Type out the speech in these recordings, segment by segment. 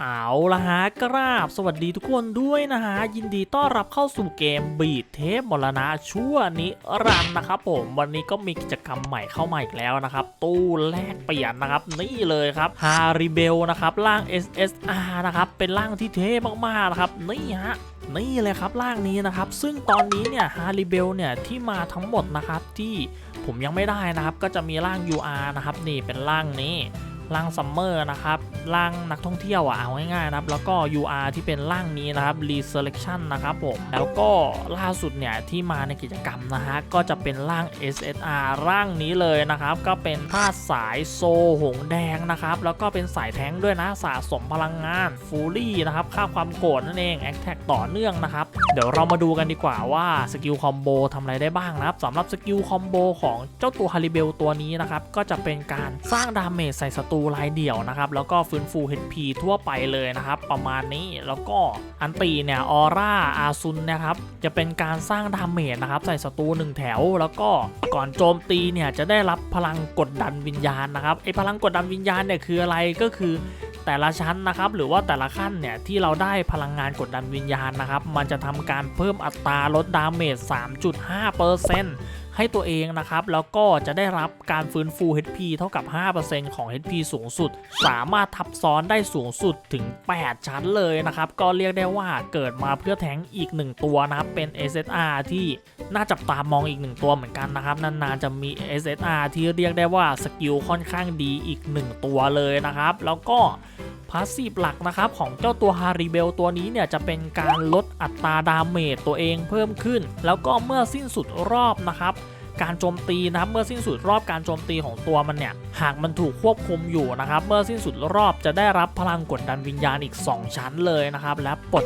เอาละฮะกราบสวัสดีทุกคนด้วยนะฮะ ยินดีต้อนรับเข้าสู่เกมบีดเทพมรณะชั่วนิรันนะครับผมวันนี้ก็มีกิจกรรมใหม่เข้ามาอีกแล้วนะครับ ตู้แลกเปลี่ยนนะครับ นี่เลยครับฮาริเบลนะครับร่าง SSR นะครับ เป็นร่างที่เท่มากๆนะครับ นี่ฮะนี่เลยครับร่างนี้นะครับ ซึ่งตอนนี้เนี่ยฮาริเบลเนี่ยที่มาทั้งหมดนะครับที่ผมยังไม่ได้นะครับ ก็จะมีร่าง UR นะครับนี่เป็นร่างนี้ ร่างซัมเมอร์นะครับร่างนักท่องเที่ยวอะเอาง่ายๆนะครับแล้วก็ UR ที่เป็นร่างนี้นะครับ Reselection นะครับผมแล้วก็ล่าสุดเนี่ยที่มาในกิจกรรมนะฮะก็จะเป็นร่าง SSR ร่างนี้เลยนะครับก็เป็นธาตุสายโซหงแดงนะครับแล้วก็เป็นสายแท้งด้วยนะสะสมพลังงานฟูลี่นะครับค่าความโกรธนั่นเองแอคแท็กต่อเนื่องนะครับเดี๋ยวเรามาดูกันดีกว่าว่าสกิลคอมโบทำอะไรได้บ้างนะครับสำหรับสกิลคอมโบของเจ้าตัวฮาริเบลตัวนี้นะครับก็จะเป็นการสร้างดาเมจใส่ศัตรููรายเดี่ยวนะครับ แล้วก็ฟื้นฟู HP ทั่วไปเลยนะครับ ประมาณนี้แล้วก็อันตีเนี่ยออร่าอาซุนนะครับจะเป็นการสร้างดาเมจนะครับ ใส่ศัตรูหนึ่งแถว แล้วก็ก่อนโจมตีเนี่ยจะได้รับพลังกดดันวิญญาณนะครับไอพลังกดดันวิญญาณเนี่ยคืออะไรก็คือแต่ละชั้นนะครับหรือว่าแต่ละขั้นเนี่ยที่เราได้พลังงานกดดันวิญญาณนะครับ มันจะทำการเพิ่มอัตราลดดาเมจ 3.5% ให้ตัวเองนะครับ แล้วก็จะได้รับการฟื้นฟู HP เท่ากับ 5%ของ HP สูงสุด สามารถทับซ้อนได้สูงสุดถึง 8 ชั้นเลยนะครับ ก็เรียกได้ว่าเกิดมาเพื่อแทงอีก 1 ตัวนะครับ เป็น SSR ที่น่าจับตามองอีก 1 ตัวเหมือนกันนะครับ นานๆจะมี SSR ที่เรียกได้ว่าสกิลค่อนข้างดีอีก 1 ตัวเลยนะครับ แล้วก็ พาสซีฟหลักนะครับของเจ้าตัวฮาริเบลตัวนี้เนี่ยจะเป็นการลดอัตราดาเมจตัวเองเพิ่มขึ้น แล้วก็เมื่อสิ้นสุดรอบนะครับการโจมตีนะครับเมื่อสิ้นสุดรอบการโจมตีของตัวมันเนี่ยหากมันถูกควบคุมอยู่นะครับเมื่อสิ้นสุดรอบจะได้รับพลังกดดันวิญญาณอีก 2 ชั้นเลยนะครับและปลด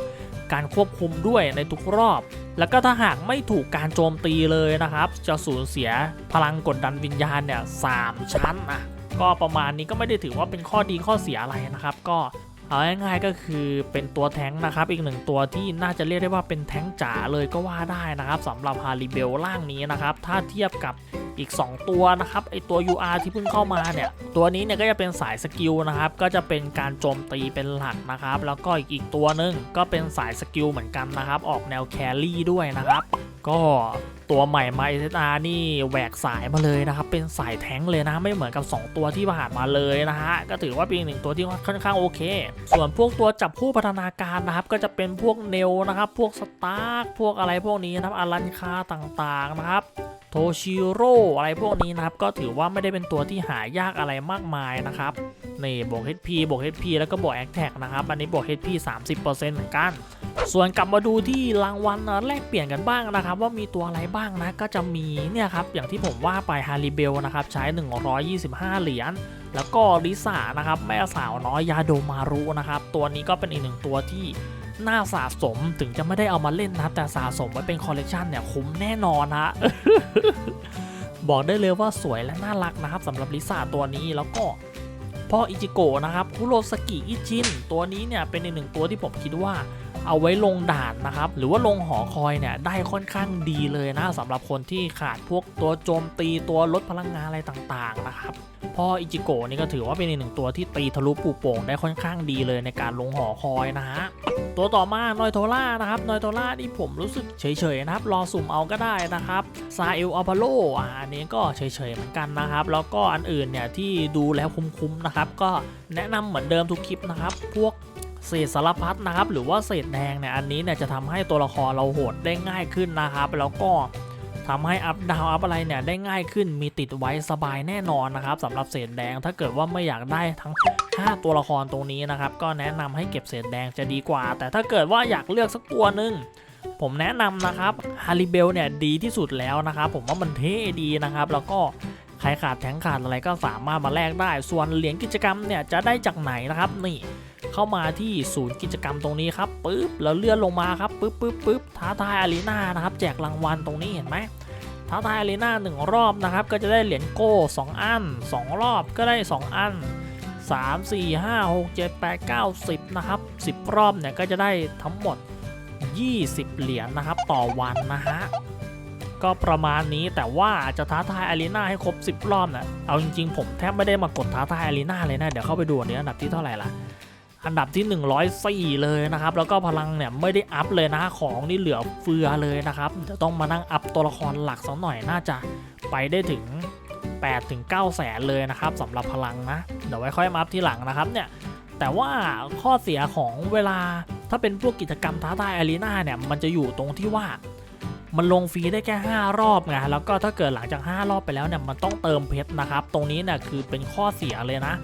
การควบคุมด้วยในทุกรอบ แล้วก็ถ้าหากไม่ถูกการโจมตีเลยนะครับ จะสูญเสียพลังกดดันวิญญาณเนี่ยสามชั้นอะ ก็ประมาณนี้ก็ไม่ได้ถือว่าเป็นข้อดีข้อเสียอะไรนะครับ ก็เอาง่ายๆก็คือเป็นตัวแท้งนะครับ อีกหนึ่งตัวที่น่าจะเรียกได้ว่าเป็นแท้งจ๋าเลยก็ว่าได้นะครับสำหรับฮาริเบลล่างนี้นะครับ ถ้าเทียบกับอีก 2 ตัวนะครับไอตัว UR ที่เพิ่งเข้ามาเนี่ย ตัวนี้เนี่ยก็จะเป็นสายสกิลนะครับ ก็จะเป็นการโจมตีเป็นหลักนะครับ แล้วก็อีกอีกตัวหนึงก็เป็นสายสกิลเหมือนกันนะครับ ออกแนวแครี่ด้วยนะครับ ก็ตัวใหม่มา SSR นี่แหวกสายมาเลยนะครับ เป็นสายแท้งเลยนะ ไม่เหมือนกับ 2 ตัวที่ผ่านมาเลยนะฮะ ก็ถือว่าเป็นหนึ่งตัวที่ค่อนข้างโอเค ส่วนพวกตัวจับคู่พัฒนาการนะครับ ก็จะเป็นพวกเนลนะครับ พวกสตาร์กพวกอะไรพวกนี้นะครับอารันคาต่างๆนะครับโทชิโร่อะไรพวกนี้นะครับ ก็ถือว่าไม่ได้เป็นตัวที่หายากอะไรมากมายนะครับนี่บวก HP บวก HP แล้วก็บวก a c t a c นะครับ อันนี้บวก HP 30%เหมือนกัน ส่วนกลับมาดูที่รางวัลแลกเปลี่ยนกันบ้างนะครับ ว่ามีตัวอะไรบ้างนะก็จะมีเนี่ยครับอย่างที่ผมว่าไปฮาริเบลนะครับใช้ 125 เหรียญแล้วก็ลิซ่านะครับแม่สาวน้อยยาโดมารุนะครับตัวนี้ก็เป็นอีกหนึ่งตัวที่น่าสะสมถึงจะไม่ได้เอามาเล่นนะแต่สะสมไว้เป็นคอลเลกชันเนี่ยคุ้มแน่นอนฮะบอกได้เลยว่าสวยและน่ารักนะครับสำหรับลิซ่าตัวนี้แล้วก็พ่ออิจิโกะนะครับคุโรสกิอิจิน ตัวนี้เนี่ยเป็นอีกหนึ่งตัวที่ผมคิดว่า เอาไว้ลงด่านนะครับ หรือว่าลงหอคอยเนี่ยได้ค่อนข้างดีเลยนะสำหรับคนที่ขาดพวกตัวโจมตีตัวลดพลังงานอะไรต่างๆนะครับพ่ออิจิโกะนี่ก็ถือว่าเป็นอีกหนึ่งตัวที่ตีทะลุปูโป่งได้ค่อนข้างดีเลยในการลงหอคอยนะฮะตัวต่อมานอยโทล่านะครับนอยโทล่านี่ผมรู้สึกเฉยๆนะครับรอสุ่มเอาก็ได้นะครับซาเอลอัพาโลอ่าอันนี้ก็เฉยๆเหมือนกันนะครับ แล้วก็อันอื่นเนี่ยที่ดูแล้วคุ้มๆนะครับก็แนะนำเหมือนเดิมทุกคลิปนะครับ พวก เศษสารพัดนะครับ หรือว่าเศษแดงเนี่ยอันนี้เนี่ยจะทำให้ตัวละครเราโหดได้ง่ายขึ้นนะครับ แล้วก็ทำให้อัพดาวอัพอะไรเนี่ยได้ง่ายขึ้นมีติดไว้สบายแน่นอนนะครับสำหรับเศษแดงถ้าเกิดว่าไม่อยากได้ทั้ง 5 ตัวละครตรงนี้นะครับ ก็แนะนำให้เก็บเศษแดงจะดีกว่า แต่ถ้าเกิดว่าอยากเลือกสักตัวหนึ่งผมแนะนำนะครับฮาริเบลเนี่ยดีที่สุดแล้วนะครับผมว่ามันเท่ดีนะครับ แล้วก็ใครขาดแทงขาดอะไรก็สามารถมาแลกได้ ส่วนเหรียญกิจกรรมเนี่ยจะได้จากไหนนะครับนี่ เข้ามาที่ศูนย์กิจกรรมตรงนี้ครับปึ๊บแล้วเลื่อนลงมาครับปึ๊บปึ๊บปึ๊บท้าทายอารีนานะครับ แจกรางวัลตรงนี้เห็นไหมท้าทายอารีนาหนึ่งรอบนะครับ ก็จะได้เหรียญโก้ 2 อัน 2 รอบก็ได้ 2 อัน 3 4 5 6 7 8 9 10 นะครับ 10 รอบเนี่ยก็จะได้ทั้งหมด 20 เหรียญนะครับ ต่อวันนะฮะก็ประมาณนี้แต่ว่าจะท้าทายอารีนาให้ครบ 10 รอบนะเอาจริงๆ ผมแทบไม่ได้มากดท้าทายอารีนาเลยนะ เดี๋ยวเข้าไปดูอันนี้อันดับที่เท่าไหร่ละ อันดับที่ 104 เลยนะครับ แล้วก็พลังเนี่ยไม่ได้อัพเลยนะของนี่เหลือเฟือเลยนะครับเดี๋ยวต้องมานั่งอัพตัวละครหลักสักหน่อยน่าจะไปได้ถึง8ถึง9แสนเลยนะครับสำหรับพลังนะเดี๋ยวไว้ค่อยมาอัพทีหลังนะครับเนี่ยแต่ว่าข้อเสียของเวลาถ้าเป็นพวกกิจกรรมท้าทายอารีนาเนี่ยมันจะอยู่ตรงที่ว่ามันลงฟรีได้แค่ 5 รอบไงแล้วก็ถ้าเกิดหลังจาก 5 รอบไปแล้วเนี่ยมันต้องเติมเพชรนะครับ ตรงนี้เนี่ยคือเป็นข้อเสียเลยนะ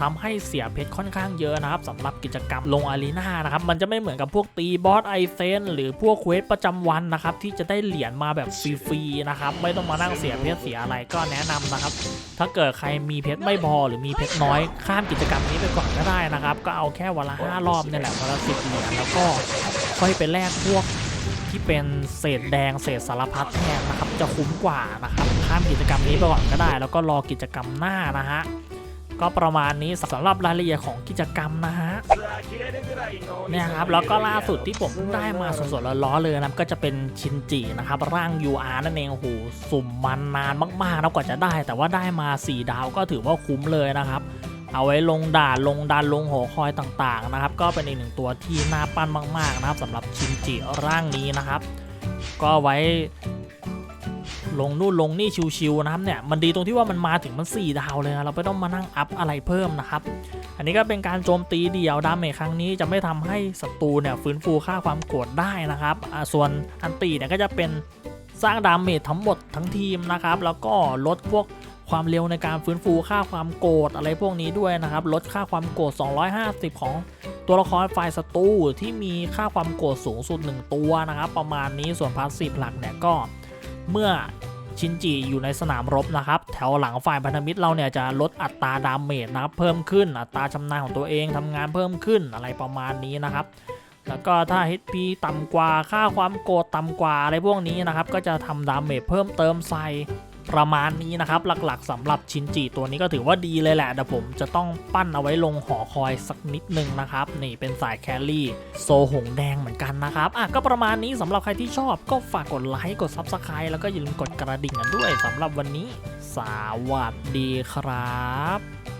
ทำให้เสียเพชรค่อนข้างเยอะนะครับสำหรับกิจกรรมลงอารีนานะครับมันจะไม่เหมือนกับพวกตีบอสไอเซนหรือพวกเควสประจำวันนะครับที่จะได้เหรียญมาแบบฟรีๆนะครับไม่ต้องมานั่งเสียเพชรเสียอะไรก็แนะนำนะครับ ถ้าเกิดใครมีเพชรไม่พอหรือมีเพชรน้อยข้ามกิจกรรมนี้ไปก่อนก็ได้นะครับก็เอาแค่วันละ5รอบเนี่ยแหละวันละสิบเหรียญแล้วก็ค่อยไปแลกพวกที่เป็นเศษแดงเศษสารพัดแทนนะครับจะคุ้มกว่านะครับข้ามกิจกรรมนี้ไปก่อนก็ได้ แล้วก็รอกิจกรรมหน้านะฮะ ก็ประมาณนี้สำหรับรายละเอียดของกิจกรรมนะฮะเนี่ยครับแล้วก็ล่าสุดที่ผมได้มาสดๆร้อนๆเลยนะก็จะเป็นชินจินะครับร่าง UR นั่นเองโอ้โหสุ่มมันนานมากๆนะกว่าจะได้ แต่ว่าได้มา 4 ดาวก็ถือว่าคุ้มเลยนะครับเอาไว้ลงด่านลงดันลงหอคอยต่างๆนะครับ ก็เป็นอีกหนึ่งตัวที่น่าปั้นมากๆนะครับสำหรับชินจิร่างนี้นะครับ ก็ไว้ ลงนู่นลงนี่ชิวๆนะครับเนี่ยมันดีตรงที่ว่ามันมาถึงมัน 4 ดาวเลยนะเราไม่ต้องมานั่งอัพอะไรเพิ่มนะครับ อันนี้ก็เป็นการโจมตีเดี่ยวดาเมจครั้งนี้จะไม่ทำให้ศัตรูเนี่ยฟื้นฟูค่าความโกรธได้นะครับส่วนอันตีเนี่ยก็จะเป็นสร้างดาเมจทั้งหมดทั้งทีมนะครับแล้วก็ลดพวกความเร็วในการฟื้นฟูค่าความโกรธอะไรพวกนี้ด้วยนะครับ ลดค่าความโกรธ 250 ของตัวละครฝ่ายศัตรูที่มีค่าความโกรธสูงสุด 1 ตัวนะครับ ประมาณนี้ส่วนพาสซีฟหลักเนี่ยก็ เมื่อชินจิอยู่ในสนามรบนะครับ แถวหลังฝ่ายพันธมิตรเราเนี่ยจะลดอัตราดาเมจนะครับเพิ่มขึ้นอัตราชำนาญของตัวเองทำงานเพิ่มขึ้นอะไรประมาณนี้นะครับ แล้วก็ถ้า HP ต่ำกว่าค่าความโกรธต่ำกว่าอะไรพวกนี้นะครับ ก็จะทำดาเมจเพิ่มเติมใส่ ประมาณนี้นะครับ หลักๆสำหรับชินจิตัวนี้ก็ถือว่าดีเลยแหละเดี๋ยวผมจะต้องปั้นเอาไว้ลงหอคอยสักนิดนึงนะครับ นี่เป็นสายแครี่โซหงแดงเหมือนกันนะครับอะก็ประมาณนี้สำหรับใครที่ชอบก็ฝากกดไลค์กดซับสไคร b e แล้วก็อย่าลืมกดกระดิ่งกันด้วยสำหรับวันนี้ สวัสดีครับ